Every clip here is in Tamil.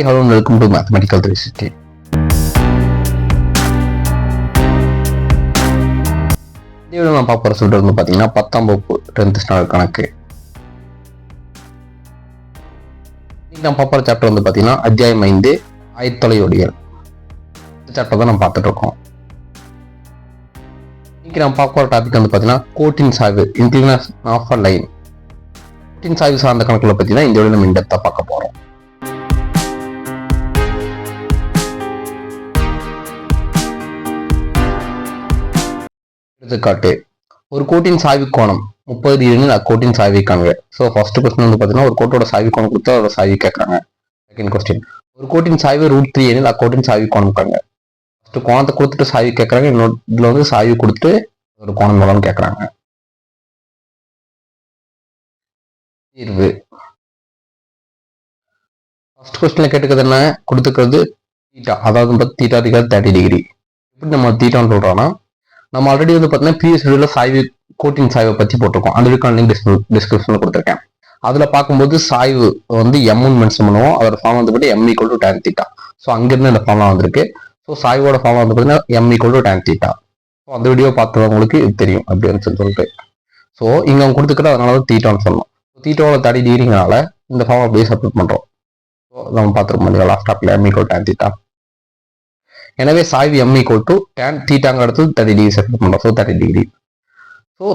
Hi hello welcome to mathematical three sixty இந்த வீடியோ நான் பார்க்க சொல்கிறது வந்து பார்த்தீங்கன்னா பத்தாம் வகுப்பு டென்த் ஸ்டாண்டர்ட் கணக்கு. இன்னைக்கு நான் பார்க்குற சாப்டர் வந்து பார்த்தீங்கன்னா அத்தியாயம் ஐந்து ஆயத்தொலையொடிகள் இந்த சாப்டர் தான் நம்ம பார்த்துட்டு இருக்கோம். இன்னைக்கு நான் பார்க்க போகிற டாபிக் வந்து பார்த்தீங்கன்னா கோட்டின் சாய்வு இன்க்ளினஸ் ஆஃப் அ லைன் கோட்டின் சாய்வு சார்ந்த கணக்கில் பார்த்தீங்கன்னா இந்த வீடியோ நம்ம இன்டெப்த்தாக பார்க்க போகிறோம் எடுத்துக்காட்டு ஒரு கோட்டின் சாய்வு கோணம் முப்பது டிகிரின்னு அக்கோட்டின் சாய்வை காணுங்க ஸோ ஃபர்ஸ்ட் கொஸ்டின் வந்து பார்த்தீங்கன்னா ஒரு கோட்டோட சாய்வு கோணம் கொடுத்து அதோட சாய்வு கேட்குறாங்க செகண்ட் கொஸ்டின் ஒரு கோட்டின் சாய்வு ரூட் த்ரீ எனில் அக்கோட்டின் சாய்வு கோணம் காண்க. ஃபர்ஸ்ட் கோணத்தை கொடுத்துட்டு சாய்வு கேட்குறாங்க இன்னொரு இதில் வந்து சாய்வு கொடுத்துட்டு ஒரு கோணம் மூலம் கேட்குறாங்க தீர்வு. ஃபர்ஸ்ட் கொஸ்டினில் கேட்டுக்கிறது என்ன? கொடுத்துக்கிறது தீட்டா அதாவது வந்து தீட்டா தேர்ட்டி டிகிரி எப்படி நம்ம தீட்டான்னு சொல்கிறோன்னா நம்ம ஆல்ரெடி வந்து பார்த்தீங்கன்னா ப்ரீவியஸ் வீடியோவில் சாய்வு கோட்டின் சாய்வை பற்றி போட்டிருக்கோம். அந்த வீடியோக்கான லிங்க் டிஸ்கிரிப்ஷனில் கொடுத்துருக்கேன். அதில் பார்க்கும்போது சாய்வு வந்து எம்முன்னு மென்ஷன் பண்ணுவோம் அதோட ஃபார்ம் வந்து பார்த்தீங்கன்னா M equal to tan theta so அங்கேருந்து இந்த ஃபார்ம்லாம் வந்திருக்கு. ஸோ சாய்வோட ஃபார்ம் வந்து பார்த்தீங்கன்னா M equal to tan theta so அந்த வீடியோ பார்த்தவங்களுக்கு இது தெரியும் அப்படின்னு சொல்லிட்டு. ஸோ இங்கே அவங்க கொடுத்துக்கிட்டு அதனால தான் தீட்டான்னு சொன்னோம். தீட்டாவோட தடி டிகிரிங்கனால இந்த ஃபார்ம் அப்படியே சப்மிட் பண்ணுறோம் ஸோ நம்ம பார்த்துருக்கோம் லாஸ்ட் டாப்பில் எம் ஈக்குவல் டேன் தீட்டா எனவே சாய்வு எம் ஈக்குவல் டு டேன் தீட்டாங்க அடுத்தது தேர்ட்டி டிகிரி செட் பண்ணுறோம் so thirty degree so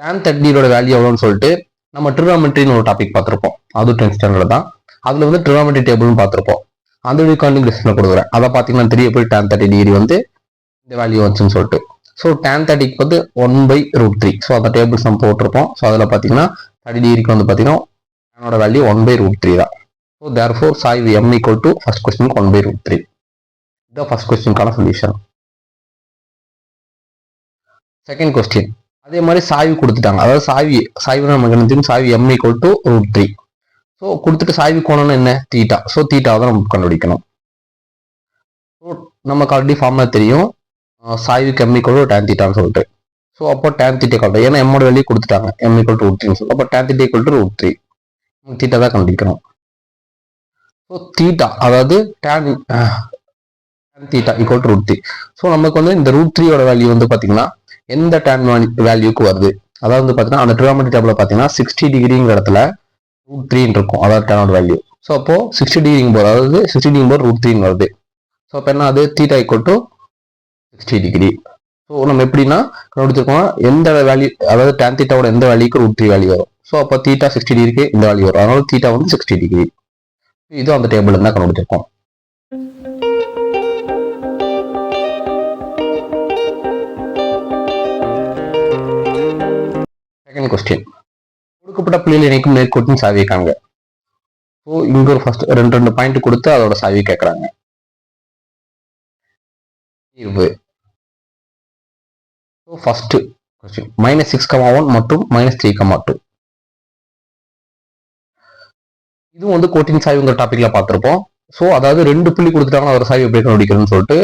tan thirty டிகிரியோட value எவ்வளோன்னு சொல்லிட்டு நம்ம ட்ரிவாமெட்ரின்னு ஒரு டாபிக் பார்த்துருப்போம். அது டென்த் ஸ்டாண்டர்ட் தான். அதில் வந்து ட்ரிவாமெட்ரி டேபிள்னு பார்த்துருப்போம். அந்த வீடியோ காண்டிங் கொடுக்குறேன். அதை பார்த்தீங்கன்னா தெரிய போய் டேன் தேர்ட்டி டிகிரி வந்து இந்த வேல்யூ வந்துச்சுன்னு சொல்லிட்டு. ஸோ டேன் தேர்ட்டிக்கு வந்து one by root three so அந்த டேபிள்ஸ் நம்ம போட்டிருப்போம். ஸோ அதில் பார்த்தீங்கன்னா தேர்ட்டி டிகிரிக்கு வந்து பார்த்தீங்கன்னா டேனோட value one by root three தான். ஸோ தேர் ஃபோர் சாய்வு எம் ஈக்குவல் டு ஃபஸ்ட் கொஸ்டினுக்கு ஒன் பை ரூட் த்ரீ இதுதான் ஃபர்ஸ்ட் கொஸ்டினுக்கான சொல்யூஷன் செகண்ட் கொஸ்டின் அதே மாதிரி சாய்வு கொடுத்துட்டாங்க. அதாவது சாய்வு சாய்வு நமக்கு என்ன தெரியும்? சாய்வு M equal to root three so கொடுத்துட்டு சாய்வு கோணம்னு என்ன? தீட்டா ஸோ தீட்டாவை தான் நம்ம கண்டுபிடிக்கணும். ஸோ நமக்கு ஆல்ரெடி ஃபார்ம்ல தெரியும். சாய்வு சாய்வுக்கு எம் ஈக்குவல் டு டேன் தீட்டான்னு சொல்லிட்டு. ஸோ அப்போ டேன் தீட்டை கண்டு ஏன்னா எம்மோட வெளியே கொடுத்துட்டாங்க. M equal to root three சொல்லி அப்போ tan theta equal to root three theta தான் கண்டுபிடிக்கணும். ஸோ தீட்டா அதாவது tan theta equal to root three so நமக்கு வந்து இந்த ரூட் த்ரீயோட வேல்யூ வந்து பார்த்தீங்கன்னா எந்த டேன் வேல்யூக்கு வருது? அதாவது வந்து பார்த்தீங்கன்னா அந்த ட்ரிவாமெட்ரி டேபிள் பார்த்தீங்கன்னா சிக்ஸ்டி டிகிரிங்கிற இடத்துல ரூட் த்ரீன்னு இருக்கும். அதாவது டேனோட வேல்யூ ஸோ அப்போ சிக்ஸ்டி டிகிரிங் போது அதாவது சிக்ஸ்டி டிகிரிங் போது ரூட் த்ரீன்னு வருது. ஸோ அப்போ என்ன அது theta equal to sixty degree so நம்ம எப்படின்னா கண்டுபிடிச்சிருக்கோம். எந்த வேல்யூ அதாவது டேன் தீட்டாவோட எந்த வேல்யூக்கு ரூட் த்ரீ வேல்யூ வரும்? ஸோ அப்போ தீட்டா சிக்ஸ்டி டிகிரிக்கு இந்த வேல்யூ வரும். அதனால தீட்டா வந்து சிக்ஸ்டி டிகிரி இது அந்த டேபிள் தான் கண்டுபிடிச்சிருக்கோம். கொஸ்டின் கொடுக்கப்பட்ட புள்ளியில் இணைக்கும் நேர்கோட்டின் சாவியை காண்க. ஸோ இங்க ஒரு ஃபர்ஸ்ட் ரெண்டு ரெண்டு பாயிண்ட் கொடுத்து அதோட சாவி கேட்குறாங்க தீர்வு. So first question minus six comma one மற்றும் மைனஸ் த்ரீ கமா டூ இதுவும் வந்து கோட்டின் சாய்வுங்கிற டாபிக்ல பார்த்துருப்போம். ஸோ அதாவது ரெண்டு புள்ளி கொடுத்துட்டாங்கன்னா அதோட சாவி எப்படி கண்டுபிடிக்கிறதுன்னு சொல்லிட்டு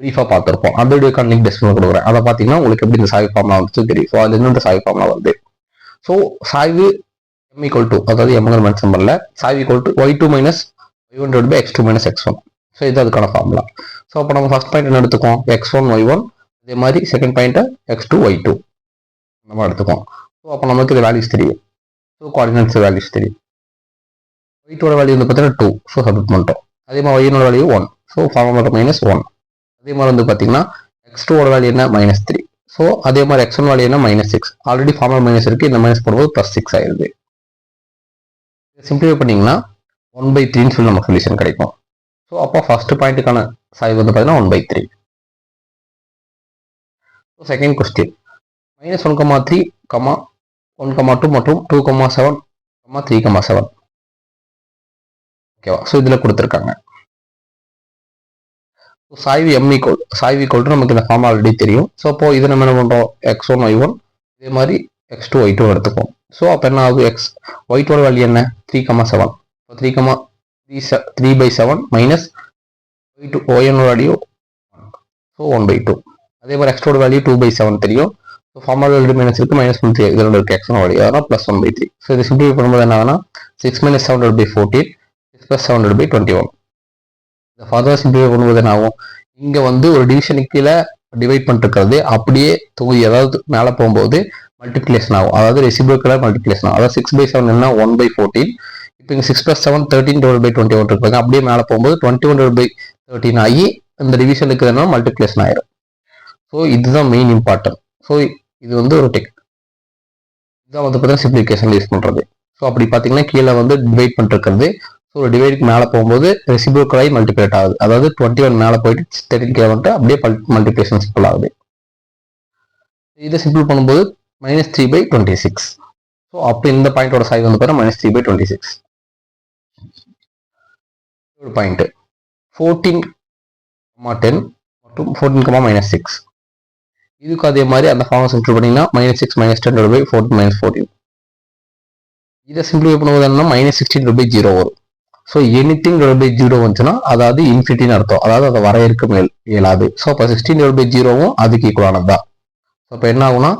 ப்ரீஃபாக பார்த்துருப்போம். அந்த வீடியோ லிங்க் டிஸ்கிரிப்ஷன் கொடுக்குறேன். அதை பார்த்தீங்கன்னா உங்களுக்கு எப்படி இந்த சாவி ஃபார்ம்லாம் வந்துச்சு தெரியும். ஸோ அது என்னென்ன இந்த ஃபார்ம்லாம் வருது. ஸோ சாய்வு எம் ஈக்குவல் டு அதாவது எம்ங்கிற மென்ஷன் பண்ணல சாய்வு equal to y two minus y one by x two minus x one so இது அதுக்கான ஃபார்முலா ஸோ அப்போ நம்ம ஃபர்ஸ்ட் பாயிண்ட் என்ன எடுத்துக்கோம் எக்ஸ் ஒன் ஒய் ஒன் அதே மாதிரி செகண்ட் பாயிண்ட்டை எக்ஸ் டூ ஒய் டூ நம்ம எடுத்துக்கோம் ஸோ அப்போ நமக்கு இது வேல்யூஸ் தெரியும். ஸோ கோஆர்டினேட்ஸ் வேல்யூஸ் தெரியும். ஒய் டூட வேல்யூ வந்து பார்த்தீங்கன்னா டூ ஸோ சப்மிட் பண்ணிட்டோம். அதே மாதிரி ஒய்னோட value one so formula minus one அதே மாதிரி வந்து பார்த்தீங்கன்னா எக்ஸ் டூவோட வேல்யூ என்ன? மைனஸ் த்ரீ ஸோ அதே மாதிரி எக்ஸ் ஒன் வேல்யூ என்ன minus six already formula minus இருக்குது இந்த மைனஸ் போடும்போது ப்ளஸ் சிக்ஸ் ஆயிருது சிம்பிளிஃபை பண்ணீங்கன்னா ஒன் பை த்ரீன்னு சொல்லி நமக்கு சொல்யூஷன் கிடைக்கும். ஸோ அப்போ ஃபஸ்ட்டு பாயிண்ட்டுக்கான சாய்வு வந்து பார்த்தீங்கன்னா one by three so second question minus one comma three comma one comma two மற்றும் two comma seven comma three comma seven ஓகேவா ஸோ இதில் கொடுத்துருக்காங்க. சாய்வு எம் ஈக்குவல் சாய்வு ஈக்குவல் நமக்கு இந்த ஃபார்ம் ஆல்ரெடி தெரியும். ஸோ அப்போ இது நம்ம என்ன பண்ணுறோம் எக்ஸ் ஒன் ஒய் ஒன் இதே மாதிரி எக்ஸ் டூ ஒய் டூ எடுத்துக்கும் ஸோ அப்போ என்ன ஆகும் எக்ஸ் ஒய் டூட வேல்யூ என்ன? Three comma seven three comma three செ three by seven minus Y two ஒய்னோட value so one by two அதே மாதிரி எக்ஸ்டோட வேல்யூ டூ பை செவன் தெரியும். ஸோ ஃபார்மல் வேல்யூ மைனஸ் இருக்குது மைனஸ் ஒன் த்ரீ இதில் இருக்கு எக்ஸ் வேல்யூ அதனால் plus one by three so இது சிம்பிளிஃபை பண்ணும்போது என்ன ஆகுனா six minus seven by fourteen six plus seven by twenty one இந்த ஃபாதர்ஸ் சிம்பிளிஃபை கொண்டு ஆகும் இங்கே வந்து ஒரு டிவிஷனுக்கு கீழே டிவைட் பண்ணிருக்கிறது அப்படியே தொகுதி அதாவது மேலே போகும்போது மல்டிப்ளேஷன் ஆகும். அதாவது ரெசிபிள் மல்டிப்ளேஷன் ஆகும். அதாவது சிக்ஸ் பை செவன் என்ன? ஒன் பை ஃபோர்டீன் இப்போ இங்கே six plus seven thirteen divide by twenty one இருக்காங்க அப்படியே மேலே போகும்போது twenty one divide by thirteen ஆகி இந்த டிவிஷனுக்கு என்ன? மல்டிப்ளேஷன் ஆயிரும். ஸோ இதுதான் மெயின் இம்பார்ட்டன்ட் ஸோ இது வந்து ஒரு டெக் இதுதான் வந்து பார்த்தீங்கன்னா சிம்பிளிகேஷன் யூஸ் பண்ணுறது ஸோ அப்படி பார்த்தீங்கன்னா கீழே வந்து டிவைட் பண்ணிருக்கிறது ஸோ ஒரு டிவைடுக்கு மேலே போகும்போது ரெசிபியூக்கலாகி மல்டிப்ளேட் ஆகுது. அதாவது டுவெண்ட்டி ஒன் மேலே போயிட்டு தேர்ட்டின் கே வந்துட்டு அப்படியே மல்டிப்ளேஷன் சிம்பிள் ஆகுது. இதை சிம்பிள் பண்ணும்போது minus three by twenty six so அப்போ இந்த பாயிண்டோட சைஸ் வந்து பார்த்தீங்கன்னா minus three by twenty six ஒரு பாயிண்ட் ஃபோர்டீன் கமா டென் மற்றும் ஃபோர்டீன் கமா மைனஸ் சிக்ஸ் இதுக்கு அதே மாதிரி அந்த ஃபார்மை சிம்பிள் பண்ணிங்கன்னா minus six minus ten by fourteen minus fourteen இதை சிம்பிளிஃபை பண்ணும்போது என்ன மைனஸ் சிக்ஸ்டீன் பை ஜீரோ வரும். So anything by zero வந்துச்சுன்னா அதாவது இன்ஃபினிட்டின்னு அர்த்தம். அதாவது அதை வரையறுக்க மேல் இயலாது. ஸோ அப்போ சிக்ஸ்டீன் பை ஜீரோவும் அதுக்கு ஈக்குவலானது தான் ஸோ அப்போ என்ன ஆகும்னா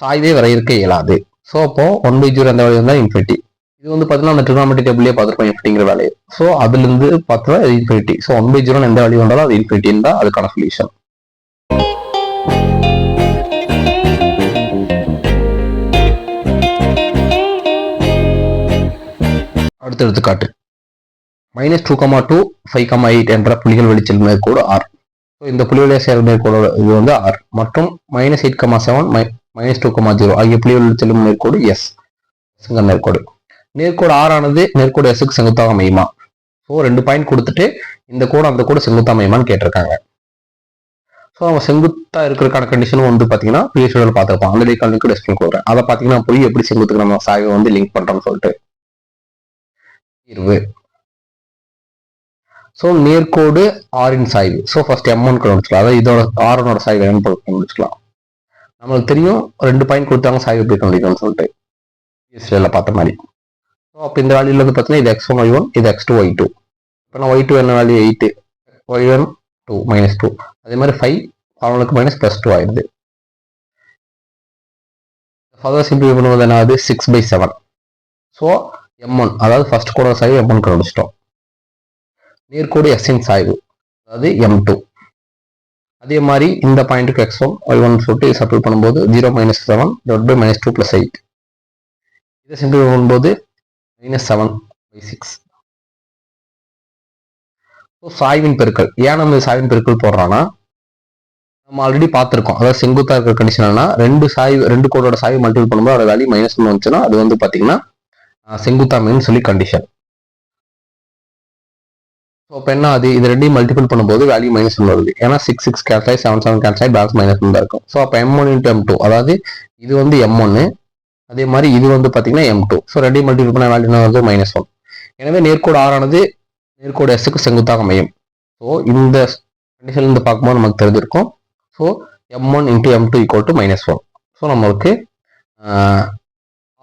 சாய்வே வரையறுக்க இயலாது. ஸோ அப்போ ஒன் பை ஜீரோ அந்த வேலையை இருந்தால் இன்ஃபினிட்டி இது வந்து பார்த்தீங்கன்னா அந்த ட்ரினாமெட்ரி டேபிளே பார்த்துருப்போம் இன்ஃபினிங்கிற வேலையை. ஸோ அதுலேருந்து பார்த்தா அது infinity so one by zero எந்த வேலையும் வந்தாலும் அது இன்ஃபினிட்டின்னு தான் அதுக்கான சொல்யூஷன் அடுத்த எடுத்துக்காட்டு. Minus two comma two five comma eight என்ற புலிகள் வெளிச்செல் மேற்கோடு ஆர் ஸோ இந்த புள்ளிகளை செயல் மேற்கோடு இது வந்து ஆர் மற்றும் மைனஸ் எயிட் கமா செவன் மை மைனஸ் டூ கமா ஜீரோ ஆகிய புலிகள் செல்லும் நேர்கோடு எஸ் சிங்க நேர்கோடு நேர்கோடு ஆர் ஆனது நேர்கோடு எஸ்க்கு செங்குத்தாக அமையுமா? ஸோ ரெண்டு பாயிண்ட் கொடுத்துட்டு இந்த கோடு அந்த கோடு செங்குத்தாக அமையுமான்னு கேட்டிருக்காங்க. ஸோ அவங்க செங்குத்தா இருக்கிறக்கான கண்டிஷனும் வந்து பார்த்தீங்கன்னா ப்ரீவியஸ் வீடியோவில் பார்த்துருப்போம். ஆல்ரெடி காலனிக்கு டெஸ்ட் கொடுக்குறேன் அதை பார்த்தீங்கன்னா புரிய எப்படி செங்குத்துக்கு நம்ம சாய்வை வந்து லிங்க் பண்ணுறோம்னு சொல்லிட்டு. தீர்வு. ஸோ நேர்கோடு ஆரின் சாய்வு. ஸோ ஃபர்ஸ்ட் எம்ஒன் கண்டுபிடிச்சிக்கலாம் அதாவது இதோட ஆரனோட சாய்வு என்னன்னு கண்டுபிடிச்சிக்கலாம் நம்மளுக்கு தெரியும் ரெண்டு பாயிண்ட் கொடுத்தாங்க சாய்வு எப்படி கண்டுபிடிக்கணும்னு சொல்லிட்டு. இஸ்ரேல பார்த்த மாதிரி. ஸோ அப்போ இந்த வேல்யூல வந்து பார்த்தீங்கன்னா இது எக்ஸ் ஒன் ஒய் ஒன் இது எக்ஸ் டூ ஒய் டூ இப்போ நான் ஒய் டூ என்ன value eight y one two minus two அதே மாதிரி ஃபைவ் அவனுக்கு மைனஸ் ப்ளஸ் டூ ஆயிடுது. ஃபர்தர் சிம்பிள் பண்ணுவது ஆகுது? Six by seven so m one அதாவது ஃபர்ஸ்ட் கூட சாய்வு எம் ஒன் கண்டுபிடிச்சிட்டோம். நேர்கோடு எஸ்இன் சாய்வு. அதாவது எம் டூ அதே மாதிரி இந்த பாயிண்ட்டுக்கு எக்ஸ் ஒன் ஒய் ஒன் சொல்லிட்டு சப்ளை பண்ணும்போது zero minus seven dot by minus two plus eight இதை சிம்பிள் பண்ணும்போது minus seven by six so சாய்வின் பெருக்கல். ஏன் நம்ம சாய்வின் பெருக்கல் போடுறோம்னா நம்ம ஆல்ரெடி பார்த்துருக்கோம். அதாவது செங்குத்தா இருக்கிற கண்டிஷனா ரெண்டு சாய்வு ரெண்டு கோடோட சாய்வு மல்டிபிள் பண்ணும்போது அதோட வேல்யூ மைனஸ் ஒன்று வந்துச்சுன்னா அது வந்து பார்த்தீங்கன்னா செங்குத்தா மீன் சொல்லி கண்டிஷன் ஸோ இப்போ என்ன அது இது ரெண்டையும் மல்டிபிள் பண்ணும்போது வேல்யூ மைனஸ் ஒன்று வருது. ஏன்னா சிக்ஸ் சிக்ஸ் கேன்சல் ஆகி செவன் செவன் கேன்சல் ஆகி பேலன்ஸ் மைனஸ் ஒன் தான் இருக்கும். ஸோ அப்போ m one into m two அதாவது இது வந்து எம் ஒன்று அதே மாதிரி இது வந்து பார்த்தீங்கன்னா எம் டூ ஸோ ரெண்டையும் மல்டிபிள் பண்ண வேல்யூ என்ன வருது? மைனஸ் ஒன் எனவே நேர்கோடு ஆறானது நேர்கோடு எஸ்ஸுக்கு செங்குத்தாக அமையும். ஸோ இந்த கண்டிஷன்லேருந்து பார்க்கும்போது நமக்கு தெரிஞ்சிருக்கும். So m one into m two equal to minus one so நம்மளுக்கு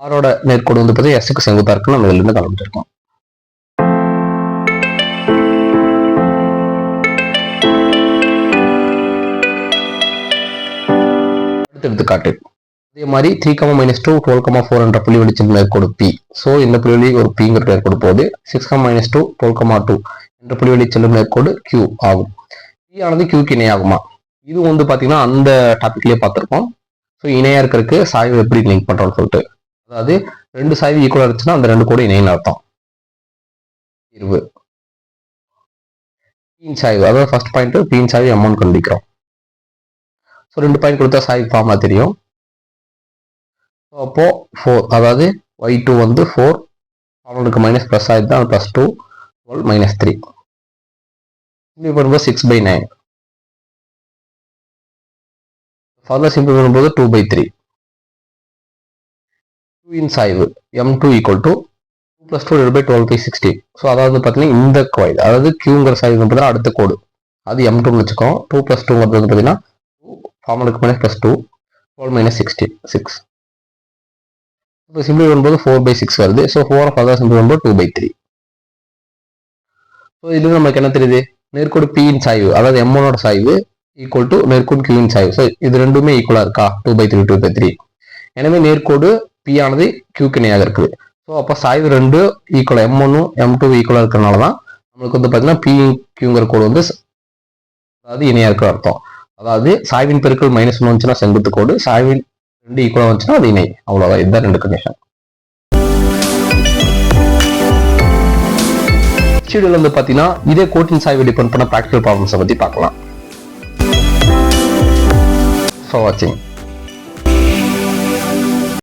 ஆரோட நேர்கோடு வந்து பார்த்தீங்கன்னா எஸ்ஸுக்கு செங்குத்தாக இருக்குன்னு நம்ம இதுலேருந்து கண்டுபிடிச்சிருக்கோம். அடுத்த எடுத்துக்காட்டு. அதே மாதிரி three comma minus two twelve comma four என்ற புள்ளி வெளிச்சல் மேற்கோடு பி ஸோ இந்த புள்ளி வழி ஒரு பிங்கிற மேற்கோடு போகுது. Six comma minus two twelve comma two என்ற புள்ளி வெளிச்செல்லும் நேர்கோடு கியூ ஆகும். பி ஆனது கியூக்கு இணையாகுமா? இது வந்து பார்த்தீங்கன்னா அந்த டாபிக்லேயே பார்த்துருக்கோம் ஸோ இணையாக இருக்கிறதுக்கு சாய்வு எப்படி லிங்க் பண்றோம்னு சொல்லிட்டு. அதாவது ரெண்டு சாய்வு ஈக்குவலாக இருந்துச்சுன்னா அந்த ரெண்டு கூட இணைன்னு அர்த்தம். இருவு பீன் சாய்வு. அதாவது ஃபர்ஸ்ட் பாயிண்ட் பீன் சாய்வு அமௌண்ட் கண்டுபிடிக்கிறோம். ஸோ ரெண்டு பாயிண்ட் கொடுத்தா சாய் ஃபார்மாக தெரியும். ஸோ அப்போ ஃபோர் அதாவது ஒய் டூ வந்து ஃபோர் அவனுக்கு மைனஸ் ப்ளஸ் ஆகிடுது தான் plus two twelve minus three simple பண்ணும்போது six by nine further simple பண்ணும்போது டூ பை த்ரீ டூ இன் சாய்வு m two equal to two plus two by twelve by sixteen so அதாவது பார்த்தீங்கன்னா இந்த கோயில் அதாவது கியூங்கிற சாய்வு பார்த்தீங்கன்னா அடுத்த கோடு அது எம் டூன்னு வச்சுக்கோம் டூ ப்ளஸ் டூங்கிறது வந்து பார்த்தீங்கன்னா two minus plus two twelve minus sixteen six இப்போ சிம்பிள் வரும்போது ஃபோர் பை சிக்ஸ் வருது. ஸோ ஃபோர் ஃபர்தர் சிம்பிள் வரும்போது டூ பை த்ரீ ஸோ இது நமக்கு என்ன தெரியுது? நேர்கோடு பியின் சாய்வு அதாவது எம்மனோட சாய்வு ஈக்குவல் டு நேர்கோடு கியூன் சாய்வு. ஸோ இது ரெண்டுமே ஈக்குவலாக இருக்கா? Two by three two by three எனவே நேர்கோடு பி ஆனது கியூக்கு இணையாக இருக்குது. ஸோ அப்போ சாய்வு ரெண்டு ஈக்குவல் எம் ஒன்னும் எம் டூ ஈக்குவலாக இருக்கிறனால தான் நம்மளுக்கு வந்து பார்த்தீங்கன்னா பிக்யூங்கிற கோடு வந்து அதாவது இணையாக இருக்கிற அர்த்தம். அதாவது சாய்வின் பெருக்கள் மைனஸ் ஒன்று வந்துச்சுன்னா செங்குத்து கோடு சாய்வின் ரெண்டு ஈக்குவலாக வந்துச்சுன்னா அது இணை. அவ்வளோதான் இதுதான் ரெண்டு கண்டிஷன் ஷெடியூல் வந்து பார்த்தீங்கன்னா இதே கோட்டின் சாய்வு டிபெண்ட் பண்ண ப்ராக்டிகல் ப்ராப்ளம்ஸை பற்றி பார்க்கலாம். ஃபார் வாட்சிங்